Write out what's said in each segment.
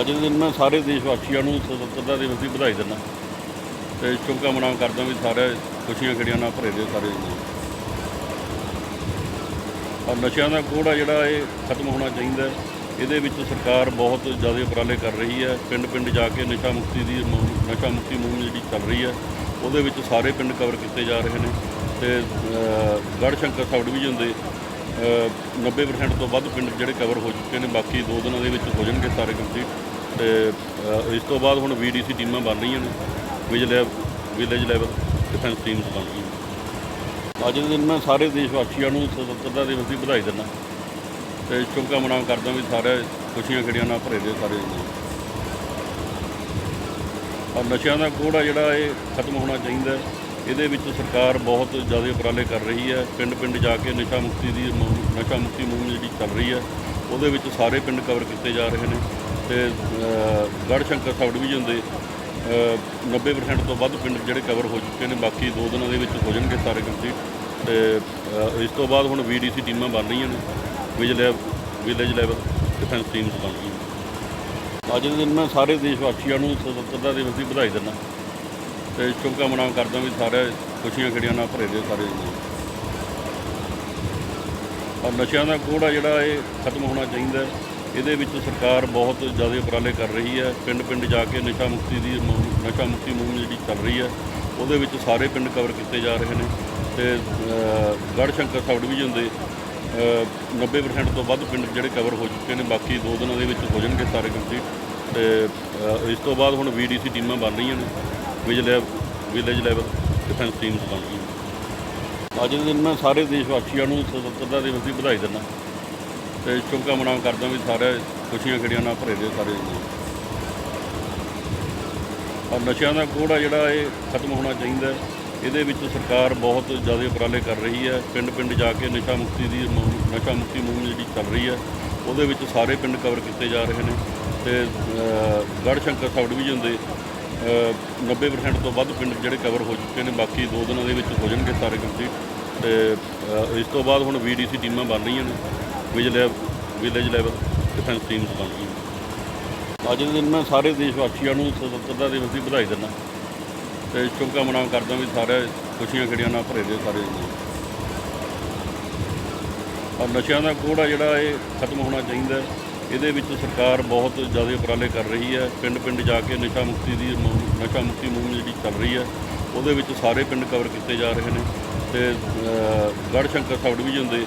ਅੱਜ ਦੇ ਦਿਨ ਮੈਂ ਸਾਰੇ ਦੇਸ਼ ਵਾਸੀਆਂ ਨੂੰ ਸੁਤੰਤਰਤਾ ਦਿਵਸ ਦੀ ਵਧਾਈ ਦਿੰਦਾ। ਤੇ ਸ਼ੁਭਕਾਮਨਾਵਾਂ ਕਰਦਾ ਵੀ ਸਾਰੇ ਖੁਸ਼ੀਆਂ ਖੜੀਆਂ ਨਾਲ ਭਰੇ ਦੇ ਸਾਰੇ ਔਰ ਨਸ਼ਿਆਂ ਦਾ ਕੋੜਾ ਜਿਹੜਾ ਇਹ ਖਤਮ ਹੋਣਾ ਚਾਹੀਦਾ ਇਹਦੇ ਵਿੱਚ ਸਰਕਾਰ ਬਹੁਤ ਜ਼ਿਆਦਾ ਉਪਰਾਲੇ ਕਰ ਰਹੀ ਹੈ। ਪਿੰਡ ਪਿੰਡ ਜਾ ਕੇ ਨਸ਼ਾ ਮੁਕਤੀ ਦੀ ਨਸ਼ਾ ਮੁਕਤੀ ਮੁਹਿੰਮ ਜਿਹੜੀ ਚੱਲ ਰਹੀ ਹੈ ਉਹਦੇ ਵਿੱਚ ਸਾਰੇ ਪਿੰਡ ਕਵਰ ਕੀਤੇ ਜਾ ਰਹੇ ਨੇ। ਤੇ ਅ, ਗੜ੍ਹ ਸ਼ੰਕਰ ਸਬ ਡਿਵੀਜ਼ਨ ਦੇ ਅ, 90% ਤੋਂ ਵੱਧ ਪਿੰਡ ਜਿਹੜੇ ਕਵਰ ਹੋ ਚੁੱਕੇ ਨੇ। ਬਾਕੀ ਦੋ ਦਿਨਾਂ ਦੇ ਵਿੱਚ ਹੋ ਜਾਣਗੇ ਸਾਰੇ ਕੰਪਲੀਟ ਤੇ ਅ, ਇਸ ਤੋਂ ਬਾਅਦ ਹੁਣ ਵੀਡੀਸੀ ਟੀਮਾਂ ਬਣ ਰਹੀਆਂ ਨੇ ਵਿਜਲੇ ਵਿਲੇਜ ਲੈਵਲ ਡਿਫੈਂਸ ਟੀਮਸ ਬਣ ਰਹੀਆਂ ਨੇ। ਅੱਜ ਦੇ ਦਿਨ ਮੈਂ ਸਾਰੇ ਦੇਸ਼ ਵਾਸੀਆਂ ਨੂੰ ਸੁਤੰਤਰਤਾ ਦਿਵਸ ਦੀ ਵਧਾਈ ਦਿੰਦਾ ਤੇ ਸ਼ੁਭਕਾਮਨਾਵਾਂ ਕਰਦਾ ਵੀ ਸਾਰੇ ਖੁਸ਼ੀਆਂ ਖੜੀਆਂ ਨਾਲ ਭਰੇ ਦੇ ਸਾਰੇ ਜੀ ਔਰ ਨਸ਼ਿਆਂ ਦਾ ਕੋੜਾ ਜਿਹੜਾ ਇਹ ਖਤਮ ਹੋਣਾ ਚਾਹੀਦਾ ਹੈ। ਇਹਦੇ ਵਿੱਚ ਸਰਕਾਰ ਬਹੁਤ ਜ਼ਿਆਦਾ ਉਪਰਾਲੇ ਕਰ ਰਹੀ ਹੈ ਪਿੰਡ ਪਿੰਡ ਜਾ ਕੇ ਨਸ਼ਾ ਮੁਕਤੀ ਦੀ ਮੁਹਿੰਮ- ਨਸ਼ਾ ਮੁਕਤੀ ਮੁਹਿੰਮ ਜਿਹੜੀ ਚੱਲ ਰਹੀ ਹੈ ਉਹਦੇ ਵਿੱਚ ਸਾਰੇ ਪਿੰਡ ਕਵਰ ਕੀਤੇ ਜਾ ਰਹੇ ਨੇ ਤੇ ਅ, ਗੜ੍ਹ ਸ਼ੰਕਰ ਸਬ ਡਿਵੀਜ਼ਨ ਦੇ ਅ, 90% ਤੋਂ ਵੱਧ ਪਿੰਡ ਜਿਹੜੇ ਕਵਰ ਹੋ ਚੁੱਕੇ ਨੇ ਬਾਕੀ ਦੋ ਦਿਨਾਂ ਦੇ ਵਿੱਚ ਹੋ ਜਾਣਗੇ ਸਾਰੇ ਕੰਪਲੀਟ ਤੇ ਅ, ਇਸ ਤੋਂ ਬਾਅਦ ਹੁਣ ਵੀਡੀਸੀ ਟੀਮਾਂ ਬਣ ਰਹੀਆਂ ਨੇ ਵਿਜਲੇ ਵਿਲੇਜ ਲੈਵਲ ਡਿਫੈਂਸ ਟੀਮਸ ਬਣ ਰਹੀਆਂ ਨੇ। ਅੱਜ ਦੇ ਦਿਨ ਮੈਂ ਸਾਰੇ ਦੇਸ਼ ਵਾਸੀਆਂ ਨੂੰ ਸੁਤੰਤਰਤਾ ਦਿਵਸ ਦੀ ਵਧਾਈ ਦਿੰਦਾ ਤੇ ਸ਼ੁਭਕਾਮਨਾਵਾਂ ਕਰਦਾ ਵੀ ਸਾਰੇ ਖੁਸ਼ੀਆਂ ਖੜੀਆਂ ਨਾਲ ਭਰੇ ਦੇ ਸਾਰੇ ਜੀ ਔਰ ਨਸ਼ਿਆਂ ਦਾ ਕੋੜਾ ਜਿਹੜਾ ਇਹ ਖਤਮ ਹੋਣਾ ਚਾਹੀਦਾ ਹੈ। ਇਹਦੇ ਵਿੱਚ ਸਰਕਾਰ ਬਹੁਤ ਜ਼ਿਆਦਾ ਉਪਰਾਲੇ ਕਰ ਰਹੀ ਹੈ। ਪਿੰਡ ਪਿੰਡ ਜਾ ਕੇ ਨਸ਼ਾ ਮੁਕਤੀ ਦੀ ਮੁਹਿੰਮ- ਨਸ਼ਾ ਮੁਕਤੀ ਮੁਹਿੰਮ ਜਿਹੜੀ ਚੱਲ ਰਹੀ ਹੈ ਉਹਦੇ ਵਿੱਚ ਸਾਰੇ ਪਿੰਡ ਕਵਰ ਕੀਤੇ ਜਾ ਰਹੇ ਨੇ ਤੇ ਅ, ਗੜ੍ਹ ਸ਼ੰਕਰ ਸਬ ਡਿਵੀਜ਼ਨ ਦੇ ਅ, 90% ਤੋਂ ਵੱਧ ਪਿੰਡ ਜਿਹੜੇ ਕਵਰ ਹੋ ਚੁੱਕੇ ਨੇ ਬਾਕੀ ਦੋ ਦਿਨਾਂ ਦੇ ਵਿੱਚ ਹੋ ਜਾਣਗੇ ਸਾਰੇ ਕੰਪਲੀਟ ਤੇ ਅ, ਇਸ ਤੋਂ ਬਾਅਦ ਹੁਣ ਵੀਡੀਸੀ ਟੀਮਾਂ ਬਣ ਰਹੀਆਂ ਨੇ ਵਿਜਲੇ ਵਿਲੇਜ ਲੈਵਲ ਡਿਫੈਂਸ ਟੀਮਸ ਬਣ ਰਹੀਆਂ ਨੇ। ਅੱਜ ਦੇ ਦਿਨ ਮੈਂ ਸਾਰੇ ਦੇਸ਼ ਵਾਸੀਆਂ ਨੂੰ ਸੁਤੰਤਰਤਾ ਦਿਵਸ ਦੀ ਵਧਾਈ ਦਿੰਦਾ। ਤੇ ਸ਼ੁਭਕਾਮਨਾਵਾਂ ਕਰਦਾ ਵੀ ਸਾਰੇ ਖੁਸ਼ੀਆਂ ਖੜੀਆਂ ਨਾਲ ਭਰੇ ਦੇ ਸਾਰੇ। ਜੀ ਔਰ ਨਸ਼ਿਆਂ ਦਾ ਕੋੜਾ ਜਿਹੜਾ ਇਹ ਖਤਮ ਹੋਣਾ ਚਾਹੀਦਾ ਇਹਦੇ ਵਿੱਚ ਸਰਕਾਰ ਬਹੁਤ ਜ਼ਿਆਦਾ ਉਪਰਾਲੇ ਕਰ ਰਹੀ ਹੈ। ਪਿੰਡ ਪਿੰਡ ਜਾ ਕੇ ਨਸ਼ਾ ਮੁਕਤੀ ਦੀ ਮੁਹਿੰਮ- ਨਸ਼ਾ ਮੁਕਤੀ ਮੁਹਿੰਮ ਜਿਹੜੀ ਚੱਲ ਰਹੀ ਹੈ ਉਹਦੇ ਵਿੱਚ ਸਾਰੇ ਪਿੰਡ ਕਵਰ ਕੀਤੇ ਜਾ ਰਹੇ ਨੇ। ਤੇ ਅ, ਗੜ੍ਹ ਸ਼ੰਕਰ ਸਬ ਡਿਵੀਜ਼ਨ ਦੇ ਅ, 90% ਤੋਂ ਵੱਧ ਪਿੰਡ ਜਿਹੜੇ ਕਵਰ ਹੋ ਚੁੱਕੇ ਨੇ। ਬਾਕੀ ਦੋ ਦਿਨਾਂ ਦੇ ਵਿੱਚ ਹੋ ਜਾਣਗੇ ਸਾਰੇ ਕੰਪਲੀਟ ਤੇ ਇਸ ਤੋਂ ਬਾਅਦ ਹੁਣ ਵੀਡੀਸੀ ਟੀਮਾਂ ਬਣ ਰਹੀਆਂ ਨੇ। ਵਿਜਲੇ ਵਿਲੇਜ ਲੈਵਲ ਡਿਫੈਂਸ ਟੀਮਸ ਬਣ ਰਹੀਆਂ ਅੱਜ ਦੇ ਦਿਨ ਮੈਂ ਸਾਰੇ ਦੇਸ਼ ਵਾਸੀਆਂ ਨੂੰ ਸੁਤੰਤਰਤਾ ਦਿਵਸ ਦੀ ਵਧਾਈ ਦਿੰਦਾ। ਤੇ ਸ਼ੁਭਕਾਮਨਾਵਾਂ ਕਰਦਾ ਵੀ ਸਾਰੇ ਖੁਸ਼ੀਆਂ ਖੜੀਆਂ ਨਾਲ ਭਰੇ ਦੇ ਸਾਰੇ ਔਰ ਨਸ਼ਿਆਂ ਦਾ ਕੋੜਾ ਜਿਹੜਾ ਇਹ ਖਤਮ ਹੋਣਾ ਚਾਹੀਦਾ ਇਹਦੇ ਵਿੱਚ ਸਰਕਾਰ ਬਹੁਤ ਜ਼ਿਆਦਾ ਉਪਰਾਲੇ ਕਰ ਰਹੀ ਹੈ। ਪਿੰਡ ਪਿੰਡ ਜਾ ਕੇ ਨਸ਼ਾ ਮੁਕਤੀ ਦੀ ਮੁਹਿੰਮ- ਨਸ਼ਾ ਮੁਕਤੀ ਮੁਹਿੰਮ ਜਿਹੜੀ ਚੱਲ ਰਹੀ ਹੈ ਉਹਦੇ ਵਿੱਚ ਸਾਰੇ ਪਿੰਡ ਕਵਰ ਕੀਤੇ ਜਾ ਰਹੇ ਨੇ। ਤੇ ਅ, ਗੜ੍ਹ ਸ਼ੰਕਰ ਸਬ ਡਿਵੀਜ਼ਨ ਦੇ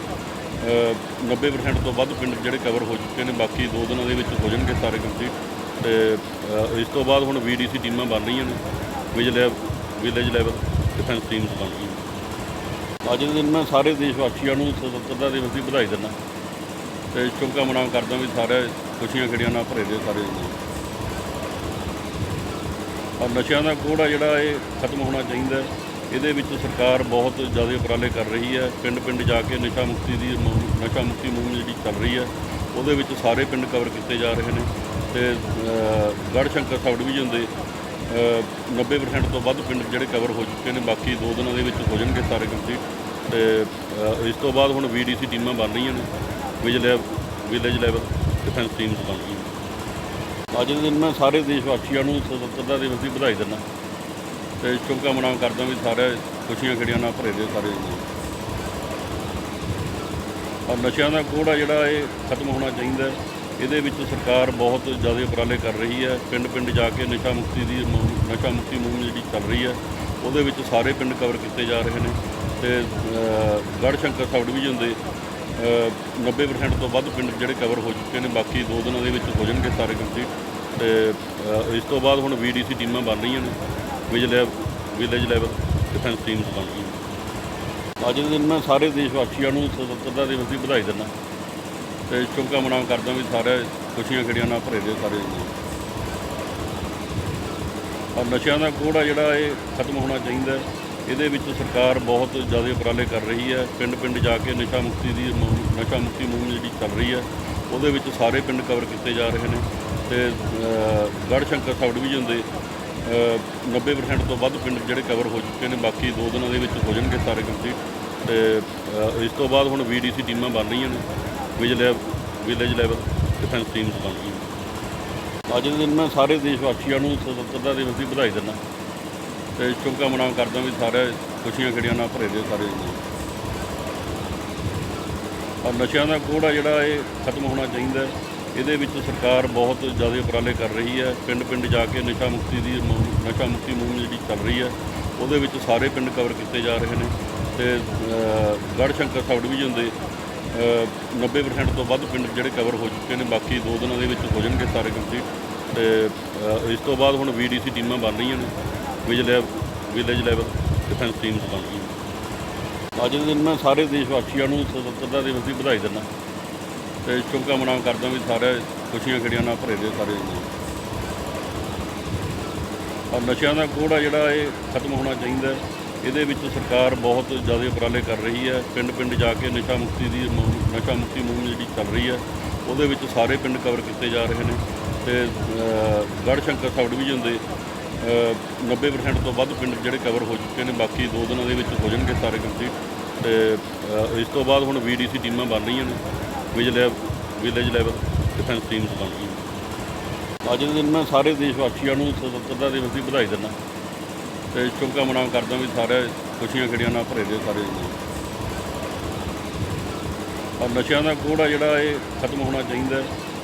90% ਤੋਂ ਵੱਧ ਪਿੰਡ ਜਿਹੜੇ ਕਵਰ ਹੋ ਚੁੱਕੇ ਨੇ, ਬਾਕੀ ਦੋ ਦਿਨਾਂ ਦੇ ਵਿੱਚ ਹੋ ਜਾਣਗੇ ਸਾਰੇ ਕੰਪਲੀਟ ਤੇ ਇਸ ਤੋਂ ਬਾਅਦ ਹੁਣ ਵੀਡੀਸੀ ਟੀਮਾਂ ਬਣ ਰਹੀਆਂ ਨੇ ਵਿਜਲੇ ਵਿਲੇਜ ਲੈਵਲ ਡਿਫੈਂਸ ਟੀਮਸ ਬਣ ਰਹੀਆਂ ਨੇ। ਅੱਜ ਦੇ ਦਿਨ ਮੈਂ ਸਾਰੇ ਦੇਸ਼ ਵਾਸੀਆਂ ਨੂੰ ਸੁਤੰਤਰਤਾ ਦਿਵਸ ਦੀ ਵਧਾਈ ਦਿੰਦਾ। ਤੇ ਸ਼ੁਭਕਾਮਨਾਵਾਂ ਕਰਦਾ ਵੀ ਸਾਰੇ ਖੁਸ਼ੀਆਂ ਖੜੀਆਂ ਨਾਲ ਭਰੇ ਦੇ ਸਾਰੇ ਔਰ ਨਸ਼ਿਆਂ ਦਾ ਕੋੜਾ ਜਿਹੜਾ ਇਹ ਖਤਮ ਹੋਣਾ ਚਾਹੀਦਾ ਇਹਦੇ ਵਿੱਚ ਸਰਕਾਰ ਬਹੁਤ ਜ਼ਿਆਦਾ ਉਪਰਾਲੇ ਕਰ ਰਹੀ ਹੈ ਪਿੰਡ ਪਿੰਡ ਜਾ ਕੇ ਨਸ਼ਾ ਮੁਕਤੀ ਦੀ ਮੁਹਿੰਮ- ਨਸ਼ਾ ਮੁਕਤੀ ਮੁਹਿੰਮ ਜਿਹੜੀ ਚੱਲ ਰਹੀ ਹੈ ਉਹਦੇ ਵਿੱਚ ਸਾਰੇ ਪਿੰਡ ਕਵਰ ਕੀਤੇ ਜਾ ਰਹੇ ਨੇ ਤੇ ਅ, ਗੜ੍ਹ ਸ਼ੰਕਰ ਸਬ ਡਿਵੀਜ਼ਨ ਦੇ ਅ, 90% ਤੋਂ ਵੱਧ ਪਿੰਡ ਜਿਹੜੇ ਕਵਰ ਹੋ ਚੁੱਕੇ ਨੇ ਬਾਕੀ ਦੋ ਦਿਨਾਂ ਦੇ ਵਿੱਚ ਹੋ ਜਾਣਗੇ ਸਾਰੇ ਕੰਪਲੀਟ ਤੇ ਅ, ਇਸ ਤੋਂ ਬਾਅਦ ਹੁਣ ਵੀਡੀਸੀ ਟੀਮਾਂ ਬਣ ਰਹੀਆਂ ਨੇ ਵਿਜਲੇ ਵਿਲੇਜ ਲੈਵਲ ਡਿਫੈਂਸ ਟੀਮਸ ਬਣ ਰਹੀਆਂ ਨੇ। ਅੱਜ ਦੇ ਦਿਨ ਮੈਂ ਸਾਰੇ ਦੇਸ਼ ਵਾਸੀਆਂ ਨੂੰ ਸੁਤੰਤਰਤਾ ਦਿਵਸ ਦੀ ਵਧਾਈ ਦਿੰਦਾ ਤੇ ਸ਼ੁਭਕਾਮਨਾਵਾਂ ਕਰਦਾ ਵੀ ਸਾਰੇ ਖੁਸ਼ੀਆਂ ਖੜੀਆਂ ਨਾਲ ਭਰੇ ਦੇ ਸਾਰੇ। ਜੀ ਔਰ ਨਸ਼ਿਆਂ ਦਾ ਕੋੜਾ ਜਿਹੜਾ ਇਹ ਖਤਮ ਹੋਣਾ ਚਾਹੀਦਾ ਇਹਦੇ ਵਿੱਚ ਸਰਕਾਰ ਬਹੁਤ ਜ਼ਿਆਦਾ ਉਪਰਾਲੇ ਕਰ ਰਹੀ ਹੈ। ਪਿੰਡ ਪਿੰਡ ਜਾ ਕੇ ਨਸ਼ਾ ਮੁਕਤੀ ਦੀ ਮੁਹਿੰਮ- ਨਸ਼ਾ ਮੁਕਤੀ ਮੁਹਿੰਮ ਜਿਹੜੀ ਚੱਲ ਰਹੀ ਹੈ ਉਹਦੇ ਵਿੱਚ ਸਾਰੇ ਪਿੰਡ ਕਵਰ ਕੀਤੇ ਜਾ ਰਹੇ ਨੇ। ਤੇ ਅ, ਗੜ੍ਹ ਸ਼ੰਕਰ ਸਬ ਡਿਵੀਜ਼ਨ ਦੇ ਅ, 90% ਤੋਂ ਵੱਧ ਪਿੰਡ ਜਿਹੜੇ ਕਵਰ ਹੋ ਚੁੱਕੇ ਨੇ। ਬਾਕੀ ਦੋ ਦਿਨਾਂ ਦੇ ਵਿੱਚ ਹੋ ਜਾਣਗੇ ਸਾਰੇ ਕੰਪਲੀਟ ਤੇ ਇਸ ਤੋਂ ਬਾਅਦ ਹੁਣ ਵੀਡੀਸੀ ਟੀਮਾਂ ਬਣ ਰਹੀਆਂ ਨੇ। ਵਿਜਲੇ ਵਿਲੇਜ ਲੈਵਲ ਡਿਫੈਂਸ ਟੀਮਸ ਬਣ ਅੱਜ ਦੇ ਦਿਨ ਮੈਂ ਸਾਰੇ ਦੇਸ਼ ਵਾਸੀਆਂ ਨੂੰ ਸੁਤੰਤਰਤਾ ਦਿਵਸ ਦੀ ਵਧਾਈ ਦਿੰਦਾ। ਤੇ ਸ਼ੁਭਕਾਮਨਾਵਾਂ ਕਰਦਾ ਵੀ ਸਾਰੇ ਖੁਸ਼ੀਆਂ ਖੜੀਆਂ ਨਾਲ ਭਰੇ ਦੇ ਸਾਰੇ ਔਰ ਨਸ਼ਿਆਂ ਦਾ ਕੋੜਾ ਜਿਹੜਾ ਇਹ ਖਤਮ ਹੋਣਾ ਚਾਹੀਦਾ ਇਹਦੇ ਵਿੱਚ ਸਰਕਾਰ ਬਹੁਤ ਜ਼ਿਆਦਾ ਉਪਰਾਲੇ ਕਰ ਰਹੀ ਹੈ। ਪਿੰਡ ਪਿੰਡ ਜਾ ਕੇ ਨਸ਼ਾ ਮੁਕਤੀ ਦੀ ਮੁਹਿੰਮ- ਨਸ਼ਾ ਮੁਕਤੀ ਮੁਹਿੰਮ ਜਿਹੜੀ ਚੱਲ ਰਹੀ ਹੈ ਉਹਦੇ ਵਿੱਚ ਸਾਰੇ ਪਿੰਡ ਕਵਰ ਕੀਤੇ ਜਾ ਰਹੇ ਨੇ। ਤੇ ਅ, ਗੜ੍ਹ ਸ਼ੰਕਰ ਸਬ ਡਿਵੀਜ਼ਨ ਦੇ 90% ਤੋਂ ਵੱਧ ਪਿੰਡ ਜਿਹੜੇ ਕਵਰ ਹੋ ਚੁੱਕੇ ਨੇ, ਬਾਕੀ ਦੋ ਦਿਨਾਂ ਦੇ ਵਿੱਚ ਹੋ ਜਾਣਗੇ ਸਾਰੇ ਕੰਪਲੀਟ ਤੇ ਇਸ ਤੋਂ ਬਾਅਦ ਹੁਣ ਵੀਡੀਸੀ ਟੀਮਾਂ ਬਣ ਰਹੀਆਂ ਨੇ ਵਿਜਲੇ ਵਿਲੇਜ ਲੈਵਲ ਡਿਫੈਂਸ ਟੀਮਸ ਬਣ ਰਹੀਆਂ ਨੇ। ਅੱਜ ਦੇ ਦਿਨ ਮੈਂ ਸਾਰੇ ਦੇਸ਼ ਵਾਸੀਆਂ ਨੂੰ ਸੁਤੰਤਰਤਾ ਦਿਵਸ ਦੀ ਵਧਾਈ ਦਿੰਦਾ। ਤੇ ਸ਼ੁਭਕਾਮਨਾਵਾਂ ਕਰਦਾ ਵੀ ਸਾਰੇ ਖੁਸ਼ੀਆਂ ਖੜੀਆਂ ਨਾਲ ਭਰੇ ਦੇ ਸਾਰੇ ਔਰ ਨਸ਼ਿਆਂ ਦਾ ਕੋੜਾ ਜਿਹੜਾ ਇਹ ਖਤਮ ਹੋਣਾ ਚਾਹੀਦਾ ਇਹਦੇ ਵਿੱਚ ਸਰਕਾਰ ਬਹੁਤ ਜ਼ਿਆਦਾ ਉਪਰਾਲੇ ਕਰ ਰਹੀ ਹੈ ਪਿੰਡ ਪਿੰਡ ਜਾ ਕੇ ਨਸ਼ਾ ਮੁਕਤੀ ਦੀ ਮੁਹਿੰਮ- ਨਸ਼ਾ ਮੁਕਤੀ ਮੁਹਿੰਮ ਜਿਹੜੀ ਚੱਲ ਰਹੀ ਹੈ ਉਹਦੇ ਵਿੱਚ ਸਾਰੇ ਪਿੰਡ ਕਵਰ ਕੀਤੇ ਜਾ ਰਹੇ ਨੇ ਤੇ ਗੜ੍ਹ ਸ਼ੰਕਰ ਸਬ ਡਿਵੀਜ਼ਨ ਦੇ ਅ, 90% ਤੋਂ ਵੱਧ ਪਿੰਡ ਜਿਹੜੇ ਕਵਰ ਹੋ ਚੁੱਕੇ ਨੇ ਬਾਕੀ ਦੋ ਦਿਨਾਂ ਦੇ ਵਿੱਚ ਹੋ ਜਾਣਗੇ ਸਾਰੇ ਕੰਪਲੀਟ ਤੇ ਅ, ਇਸ ਤੋਂ ਬਾਅਦ ਹੁਣ ਵੀਡੀਸੀ ਟੀਮਾਂ ਬਣ ਰਹੀਆਂ ਨੇ ਵਿਜਿਲੈ ਵਿਲੇਜ ਲੈਵਲ ਡਿਫੈਂਸ ਟੀਮਸ ਬਣ ਰਹੀਆਂ ਨੇ। ਅੱਜ ਦੇ ਦਿਨ ਮੈਂ ਸਾਰੇ ਦੇਸ਼ ਵਾਸੀਆਂ ਨੂੰ ਸੁਤੰਤਰਤਾ ਦਿਵਸ ਦੀ ਵਧਾਈ ਦਿੰਦਾ ਤੇ ਸ਼ੁਭਕਾਮਨਾਵਾਂ ਕਰਦਾ ਵੀ ਸਾਰੇ ਖੁਸ਼ੀਆਂ ਖੜੀਆਂ ਨਾਲ ਭਰੇ ਦੇ ਸਾਰੇ ਜੀ ਔਰ ਨਸ਼ਿਆਂ ਦਾ ਕੋੜਾ ਜਿਹੜਾ ਇਹ ਖਤਮ ਹੋਣਾ ਚਾਹੀਦਾ ਇਹਦੇ ਵਿੱਚ ਸਰਕਾਰ ਬਹੁਤ ਜ਼ਿਆਦਾ ਉਪਰਾਲੇ ਕਰ ਰਹੀ ਹੈ। ਪਿੰਡ ਪਿੰਡ ਜਾ ਕੇ ਨਸ਼ਾ ਮੁਕਤੀ ਦੀ ਮੁਹਿੰਮ- ਨਸ਼ਾ ਮੁਕਤੀ ਮੁਹਿੰਮ ਜਿਹੜੀ ਚੱਲ ਰਹੀ ਹੈ ਉਹਦੇ ਵਿੱਚ ਸਾਰੇ ਪਿੰਡ ਕਵਰ ਕੀਤੇ ਜਾ ਰਹੇ ਨੇ। ਤੇ ਗੜ੍ਹ ਸ਼ੰਕਰ ਸਬ ਡਿਵੀਜ਼ਨ ਦੇ ਅ, 90% ਤੋਂ ਵੱਧ ਪਿੰਡ ਜਿਹੜੇ ਕਵਰ ਹੋ ਚੁੱਕੇ ਨੇ। ਬਾਕੀ ਦੋ ਦਿਨਾਂ ਦੇ ਵਿੱਚ ਹੋ ਜਾਣਗੇ ਸਾਰੇ ਕੰਪਲੀਟ ਤੇ ਇਸ ਤੋਂ ਬਾਅਦ ਹੁਣ ਵੀਡੀਸੀ ਟੀਮਾਂ ਬਣ ਰਹੀਆਂ ਨੇ। ਵਿਜਿਲੈ ਵਿਲੇਜ ਲੈਵਲ ਡਿਫੈਂਸ ਟੀਮਸ ਬਣ ਰਹੀਆਂ ਅੱਜ ਦੇ ਦਿਨ ਮੈਂ ਸਾਰੇ ਦੇਸ਼ ਵਾਸੀਆਂ ਨੂੰ ਸੁਤੰਤਰਤਾ ਦਿਵਸ ਦੀ ਵਧਾਈ ਦਿੰਦਾ। ਤੇ ਸ਼ੁਭਕਾਮਨਾਵਾਂ ਕਰਦਾ ਵੀ ਸਾਰੇ ਖੁਸ਼ੀਆਂ ਖੜੀਆਂ ਨਾਲ ਭਰੇ ਦੇ ਸਾਰੇ ਔਰ ਨਸ਼ਿਆਂ ਦਾ ਕੋੜਾ ਜਿਹੜਾ ਇਹ ਖਤਮ ਹੋਣਾ ਚਾਹੀਦਾ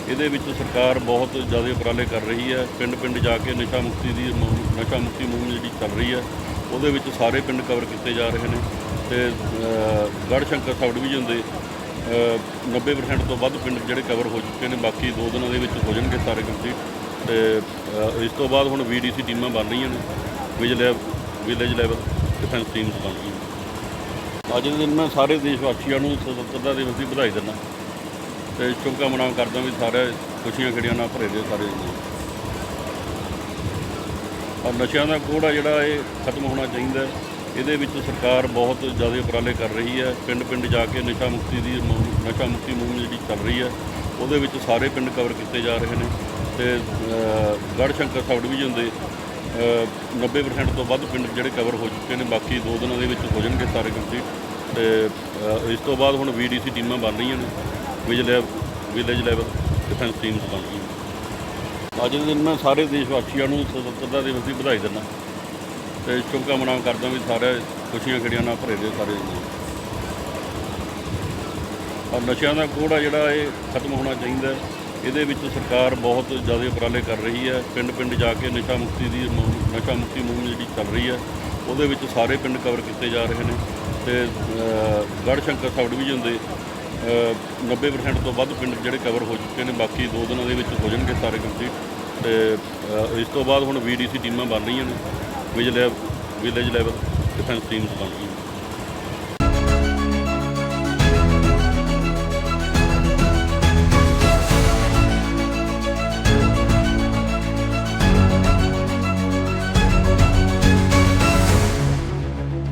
ਇਹਦੇ ਵਿੱਚ ਸਰਕਾਰ ਬਹੁਤ ਜ਼ਿਆਦਾ ਉਪਰਾਲੇ ਕਰ ਰਹੀ ਹੈ। ਪਿੰਡ ਪਿੰਡ ਜਾ ਕੇ ਨਸ਼ਾ ਮੁਕਤੀ ਦੀ ਮੁਹਿੰਮ- ਨਸ਼ਾ ਮੁਕਤੀ ਮੁਹਿੰਮ ਜਿਹੜੀ ਚੱਲ ਰਹੀ ਹੈ, ਉਹਦੇ ਵਿੱਚ ਸਾਰੇ ਪਿੰਡ ਕਵਰ ਕੀਤੇ ਜਾ ਰਹੇ ਨੇ। ਤੇ ਗੜ੍ਹ ਸ਼ੰਕਰ ਸਬ ਡਿਵੀਜ਼ਨ ਦੇ 90% ਤੋਂ ਵੱਧ ਪਿੰਡ ਜਿਹੜੇ ਕਵਰ ਹੋ ਚੁੱਕੇ ਨੇ, ਬਾਕੀ ਦੋ ਦਿਨਾਂ ਦੇ ਵਿੱਚ ਹੋ ਜਾਣਗੇ ਸਾਰੇ ਕੰਪਲੀਟ ਤੇ ਇਸ ਤੋਂ ਬਾਅਦ ਹੁਣ ਵੀਡੀਸੀ ਟੀਮਾਂ ਬਣ ਰਹੀਆਂ ਨੇ ਵਿਜਿਲੈ ਵਿਲੇਜ ਲੈਵਲ ਡਿਫੈਂਸ ਟੀਮਸ ਬਣ ਰਹੀਆਂ ਨੇ। ਅੱਜ ਦੇ ਦਿਨ ਮੈਂ ਸਾਰੇ ਦੇਸ਼ ਵਾਸੀਆਂ ਨੂੰ ਸੁਤੰਤਰਤਾ ਦਿਵਸ ਦੀ ਵਧਾਈ ਦਿੰਦਾ। ਤੇ ਸ਼ੁਭਕਾਮਨਾਵਾਂ ਕਰਦਾ ਵੀ ਸਾਰੇ ਖੁਸ਼ੀਆਂ ਖੜੀਆਂ ਨਾਲ ਭਰੇ ਦੇ ਸਾਰੇ ਔਰ ਨਸ਼ਿਆਂ ਦਾ ਕੋੜਾ ਜਿਹੜਾ ਇਹ ਖਤਮ ਹੋਣਾ ਚਾਹੀਦਾ ਇਹਦੇ ਵਿੱਚ ਸਰਕਾਰ ਬਹੁਤ ਜ਼ਿਆਦਾ ਉਪਰਾਲੇ ਕਰ ਰਹੀ ਹੈ ਪਿੰਡ ਪਿੰਡ ਜਾ ਕੇ ਨਸ਼ਾ ਮੁਕਤੀ ਦੀ ਮੁਹਿੰਮ- ਨਸ਼ਾ ਮੁਕਤੀ ਮੁਹਿੰਮ ਜਿਹੜੀ ਚੱਲ ਰਹੀ ਹੈ ਉਹਦੇ ਵਿੱਚ ਸਾਰੇ ਪਿੰਡ ਕਵਰ ਕੀਤੇ ਜਾ ਰਹੇ ਨੇ ਤੇ ਅ, ਗੜ੍ਹ ਸ਼ੰਕਰ ਸਬ ਡਿਵੀਜ਼ਨ ਦੇ ਅ, 90% ਤੋਂ ਵੱਧ ਪਿੰਡ ਜਿਹੜੇ ਕਵਰ ਹੋ ਚੁੱਕੇ ਨੇ ਬਾਕੀ ਦੋ ਦਿਨਾਂ ਦੇ ਵਿੱਚ ਹੋ ਜਾਣਗੇ ਸਾਰੇ ਕੰਪਲੀਟ ਤੇ ਇਸ ਤੋਂ ਬਾਅਦ ਹੁਣ ਵੀਡੀਸੀ ਟੀਮਾਂ ਬਣ ਰਹੀਆਂ ਨੇ ਵਿਜਿਲੈ ਵਿਲੇਜ ਲੈਵਲ ਡਿਫੈਂਸ ਟੀਮਸ ਬਣ ਰਹੀਆਂ ਨੇ। ਅੱਜ ਦੇ ਦਿਨ ਮੈਂ ਸਾਰੇ ਦੇਸ਼ ਵਾਸੀਆਂ ਨੂੰ ਸੁਤੰਤਰਤਾ ਦਿਵਸ ਦੀ ਵਧਾਈ ਦਿੰਦਾ ਤੇ ਸ਼ੁਭਕਾਮਨਾਵਾਂ ਕਰਦਾ ਵੀ ਸਾਰੇ ਖੁਸ਼ੀਆਂ ਖੜੀਆਂ ਨਾਲ ਭਰੇ ਦੇ ਸਾਰੇ। ਜੀ ਔਰ ਨਸ਼ਿਆਂ ਦਾ ਕੋੜਾ ਜਿਹੜਾ ਇਹ ਖਤਮ ਹੋਣਾ ਚਾਹੀਦਾ ਇਹਦੇ ਵਿੱਚ ਸਰਕਾਰ ਬਹੁਤ ਜ਼ਿਆਦਾ ਉਪਰਾਲੇ ਕਰ ਰਹੀ ਹੈ। ਪਿੰਡ ਪਿੰਡ ਜਾ ਕੇ ਨਸ਼ਾ ਮੁਕਤੀ ਦੀ ਮੁਹਿੰਮ- ਨਸ਼ਾ ਮੁਕਤੀ ਮੁਹਿੰਮ ਜਿਹੜੀ ਚੱਲ ਰਹੀ ਹੈ ਉਹਦੇ ਵਿੱਚ ਸਾਰੇ ਪਿੰਡ ਕਵਰ ਕੀਤੇ ਜਾ ਰਹੇ ਨੇ। ਤੇ ਅ, ਗੜ੍ਹ ਸ਼ੰਕਰ ਸਬ ਡਿਵੀਜ਼ਨ ਦੇ ਅ, 90% ਤੋਂ ਵੱਧ ਪਿੰਡ ਜਿਹੜੇ ਕਵਰ ਹੋ ਚੁੱਕੇ ਨੇ। ਬਾਕੀ ਦੋ ਦਿਨਾਂ ਦੇ ਵਿੱਚ ਹੋ ਜਾਣਗੇ ਸਾਰੇ ਕੰਪਲੀਟ ਤੇ ਇਸ ਤੋਂ ਬਾਅਦ ਹੁਣ ਵੀਡੀਸੀ ਟੀਮਾਂ ਬਣ ਰਹੀਆਂ ਨੇ। ਵਿਲੇਜ ਲੈਵਲ ਡਿਫੈਂਸ ਟੀਮਸ ਬਣ ਰਹੀਆਂ